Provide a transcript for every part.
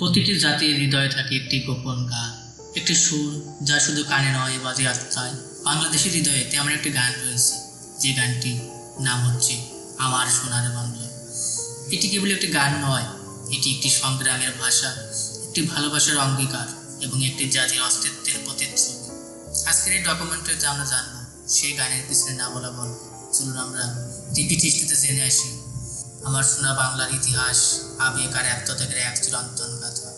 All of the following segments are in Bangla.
প্রতিটি জাতির হৃদয়ে থাকে একটি গোপন গান, একটি সুর, যা শুধু কানে নয়, বাজে আত্মায়। বাংলাদেশের হৃদয়ে তেমন একটি গান রয়েছে, যে গানটি নাম হচ্ছে আমার সোনার বাংলা। এটি কেবল একটি গান নয়, এটি একটি সংগ্রামের ভাষা, একটি ভালোবাসার অঙ্গীকার এবং একটি জাতির অস্তিত্বের প্রতিচ্ছবি। আজকের এই ডকুমেন্টারিতে আমরা জানব, সেই গানের পিছনে না বলা বল চলুন আমরা টিপি টিস্টিতে জেনে আসি। আমার শোনা বাংলার ইতিহাস, আবেগ আর আত্মত্যাগের এক চিরন্তন গাথা।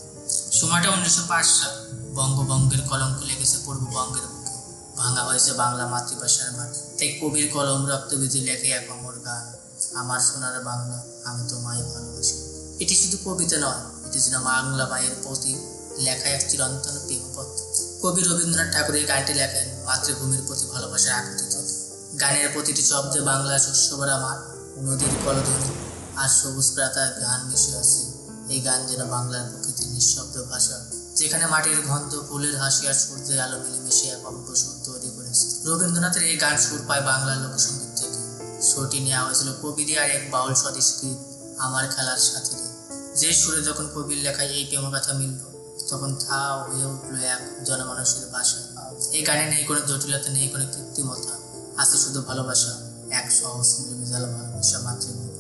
সময়টা উনিশশো পাঁচ সাল। বঙ্গবঙ্গের কলঙ্ক লেগেছে পূর্ববঙ্গের বুকে। ভাঙা হয়েছে বাংলা মাতৃভাষার মাঠ। তাই কবির কলম রক্তবীজি লেখে এক অমর গান। আমার সোনার বাংলা, আমি তোমায় ভালোবাসি। এটি শুধু কবিতা নয়, এটি যেন বাংলা মায়ের প্রতি লেখা এক চিরন্তন প্রেমপত্র কবি রবীন্দ্রনাথ ঠাকুর এই গানটি লেখেন, মাতৃভূমির প্রতি ভালোবাসার আকুতি গানের প্রতিটি শব্দে বাংলা শস্য ভরা মাঠ, নদীর কলধ্বনি আর সবুজ প্রাতার গান মিশে আছে। এই গান যেন বাংলার প্রকৃতির নিঃশব্দ ভাষা, যেখানে মাটির গন্ধ, ফুলের হাসি আর সূর্যের আলো মিলেমিশে এক অপূর্ব সুর তৈরি করেছে। রবীন্দ্রনাথের এই গান সুর পায় বাংলার লোকসঙ্গীত থেকে। সুরটি নেওয়া হয়েছিল কবিদের আর এক বাউল স্বদেশ গীত আমার খেলার সাথে যে সুরে যখন কবির লেখায় এই প্রেমগাথা মিলল, তখন তা হয়ে উঠল এক জনমানুষের ভাষা এই গানে নেই কোনো জটিলতা, নেই কোনো কৃত্রিমতা আছে শুধু ভালোবাসা, এক সহজ নির্বিজাল ভালোবাসা মাতৃভূমির প্রতি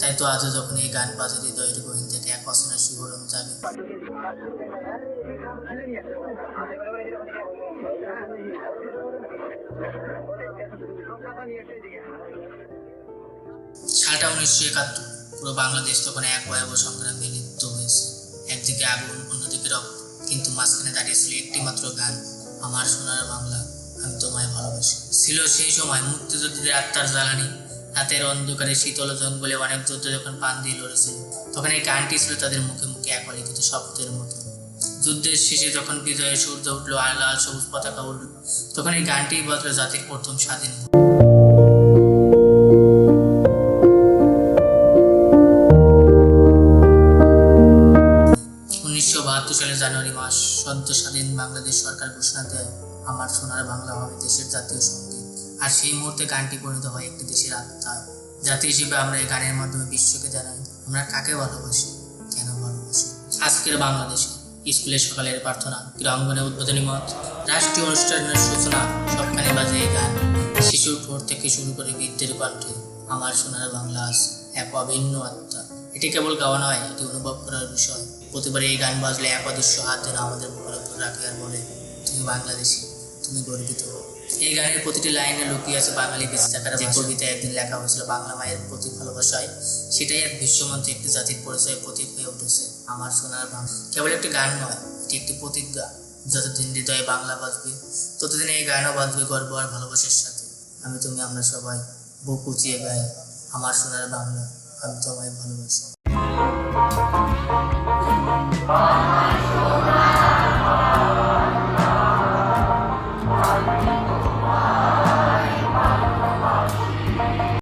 তাই তো আজও যখন এই গান বাজে হৃদয়ের গহীন থেকে এক অচেনা শিহরণ জাগে সালটা উনিশশো একাত্তর। পুরো বাংলাদেশ তখন এক ভয়াবহ সংগ্রামে লিপ্ত হয়েছে। একদিকে আগুন অন্যদিকে রক্ত। কিন্তু মাঝখানে দাঁড়িয়েছিল একটি মাত্র গান, আমার সোনার বাংলা, আমি তোমায় ভালোবাসি। ছিল সেই সময় মুক্তিযোদ্ধাদের আত্মার জ্বালানি। রাতের অন্ধকারে শীতল জঙ্গলে অনেক যুদ্ধ যখন পান দিয়ে লড়েছিল তখন এই গানটি ছিল তাদের মুখে মুখে এক অলিখিত শব্দের মতো। যুদ্ধের শেষে যখন বিজয়ের সূর্য উঠল আর লাল সবুজ পতাকা উঠল তখন এই গানটি বদল জাতির প্রথম স্বাধীন উনিশশো বাহাত্তর সালের জানুয়ারি মাস, সদ্য স্বাধীন বাংলাদেশ সরকার ঘোষণা দেয়, আমার সোনার বাংলা হবে দেশের জাতীয় সংগীত আর সেই মুহূর্তে গানটি পরিণত হয় একটি দেশের আত্মায় জাতি হিসেবে আমরা এই গানের মাধ্যমে বিশ্বকে জানাই, আমরা কাকে ভালোবাসি? কেন ভালোবাসি? আজকের বাংলাদেশে স্কুলের সকালের প্রার্থনা, ক্রীড়াঙ্গনে উদ্বোধনী মত রাষ্ট্রীয় অনুষ্ঠানের সূচনা, সবখানে বাজে এই গান। শিশুর ঠোঁট থেকে শুরু করে বৃদ্ধের কণ্ঠে আমার সোনার বাংলা আজ এক অভিন্ন আত্মা। এটি কেবল গাওয়া নয়, এটি অনুভব করার বিষয়। প্রতিবার এই গান বাজলে এক অদৃশ্য হাত যেন আমাদের মুখের উপর রাখে আর বলে, তুমি বাংলাদেশি, তুমি গর্বিত। হও এই গানের প্রতিটি লাইনে লুকিয়ে আছে বাঙালি বেঁচে থাকার যে কবিতা একদিন লেখা হয়েছিল, বাংলা মায়ের প্রতি ভালোবাসায়। সেটাই এক বিশ্বমঞ্চে একটি জাতির পরিচয় প্রতীক হয়ে উঠেছে আমার সোনার বাংলা। কেবল একটি গান নয়, এটি একটি প্রতিজ্ঞা। যতদিন হৃদয়ে বাংলা বাঁচবে ততদিন এই গানও বাঁচবে গর্ব আর ভালোবাসার সাথে। আমি তুমি, আমরা সবাই বুক উঁচিয়ে গাই আমার সোনার বাংলা। আমি তোমায় ভালোবাসি।